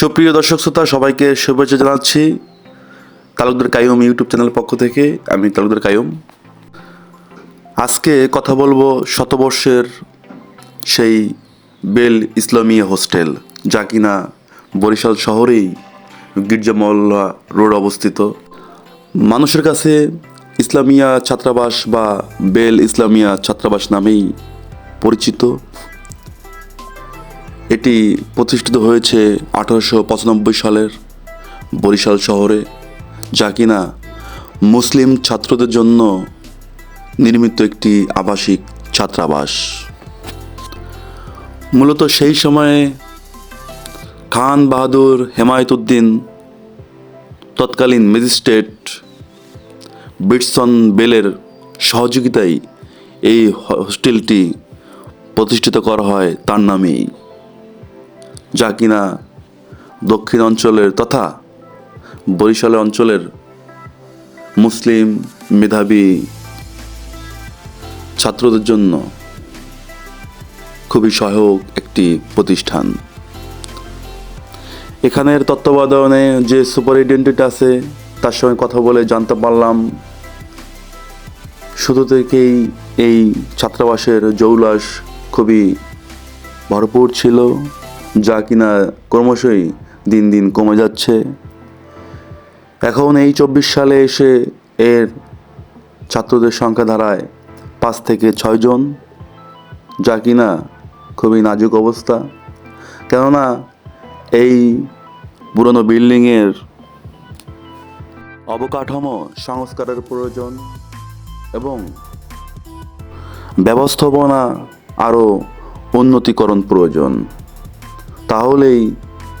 সুপ্রিয় দর্শক শ্রোতা, সবাইকে শুভেচ্ছা জানাচ্ছি তালুকদার কায়ুম ইউটিউব চ্যানেলের পক্ষ থেকে। আমি তালুকদার কায়ুম আজকে কথা বলব শতবর্ষের সেই বেল ইসলামিয়া হোস্টেল, যা কিনা বরিশাল শহরেই গির্জা মহল্লা রোড অবস্থিত। মানুষের কাছে ইসলামিয়া ছাত্রাবাস বা বেল ইসলামিয়া ছাত্রাবাস নামেই পরিচিত। এটি প্রতিষ্ঠিত হয়েছে আঠারোশো পঁচানব্বই সালের বরিশাল শহরে, যা কিনা মুসলিম ছাত্রদের জন্য নির্মিত একটি আবাসিক ছাত্রাবাস। মূলত সেই সময়ে খান বাহাদুর হেমায়তুদ্দিন তৎকালীন ম্যাজিস্ট্রেট বিটসন বেলের সহযোগিতায় এই হোস্টেলটি প্রতিষ্ঠিত করা হয় তার নামেই। যা কিনা দক্ষিণ অঞ্চলের তথা বরিশাল অঞ্চলের মুসলিম মেধাবী ছাত্রদের জন্য খুবই সহায়ক একটি প্রতিষ্ঠান। এখানের তত্ত্বাবধানে যে সুপারিনটেন্ডেন্ট আছে, তার সঙ্গে কথা বলে জানতে পারলাম। শুধু থেকেই এই ছাত্রাবাসের জৌলাস খুবই ভরপুর ছিল। যা কিনা ক্রমশই দিন দিন কমে যাচ্ছে। এখন এই চব্বিশ সালে এসে এর ছাত্রদের সংখ্যা দাঁড়ায় পাঁচ থেকে ছয়জন যা কিনা খুবই নাজুক অবস্থা। কেননা এই পুরনো বিল্ডিংয়ের অবকাঠামো, সংস্কারের প্রয়োজন এবং ব্যবস্থাপনা আরও উন্নতিকরণ প্রয়োজন। তাহলেই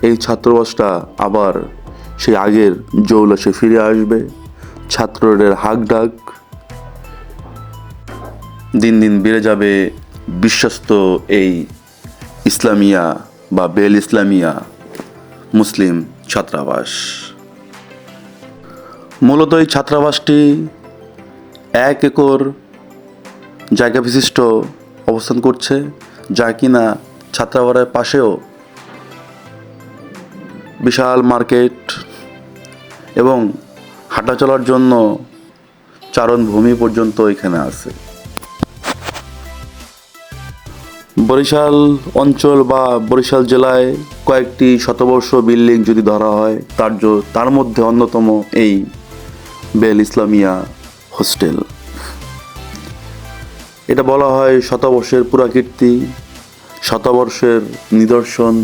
এই ছাত্রাবাসটা আবার সেই আগের জৌলসে ফিরে আসবে। ছাত্রদের হাক ডাক দিন দিন বেড়ে যাবে বিশ্বস্ত এই ইসলামিয়া বা বেল ইসলামিয়া মুসলিম ছাত্রাবাস। মূলত এই ছাত্রাবাসটি এক একর জায়গা বিশিষ্ট অবস্থান করছে, যা কিনা ছাত্রাবাড়ের পাশেও বিশাল মার্কেট এবং হাঁটা চলার জন্য চারণভূমি পর্যন্ত এখানে আছে। বরিশাল অঞ্চল বা বরিশাল জেলায় কয়েকটি শতবর্ষ বিল্ডিং যদি ধরা হয়, তার তার মধ্যে অন্যতম এই বেল ইসলামিয়া হোস্টেল। এটা বলা হয় শতবর্ষের পুরাকীর্তি, শতবর্ষের নিদর্শন,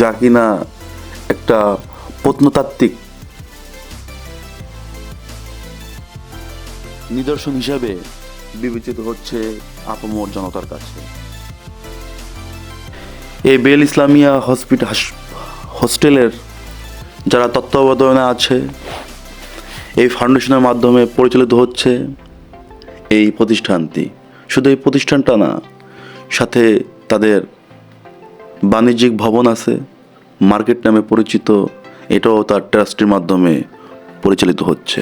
যা কিনা একটা প্রত্নতাত্ত্বিক নিদর্শন হিসাবে বিবেচিত হচ্ছে আপামর জনতার কাছে। এই বেল ইসলামিয়া হসপিটাল হোস্টেলের যারা তত্ত্বাবধানে আছে, এই ফাউন্ডেশনের মাধ্যমে পরিচালিত হচ্ছে এই প্রতিষ্ঠানটি। শুধু এই প্রতিষ্ঠানটা না, সাথে তাদের বাণিজ্যিক ভবন আছে মার্কেট নামে পরিচিত এটাও তার ট্রাস্টের মাধ্যমে পরিচালিত হচ্ছে।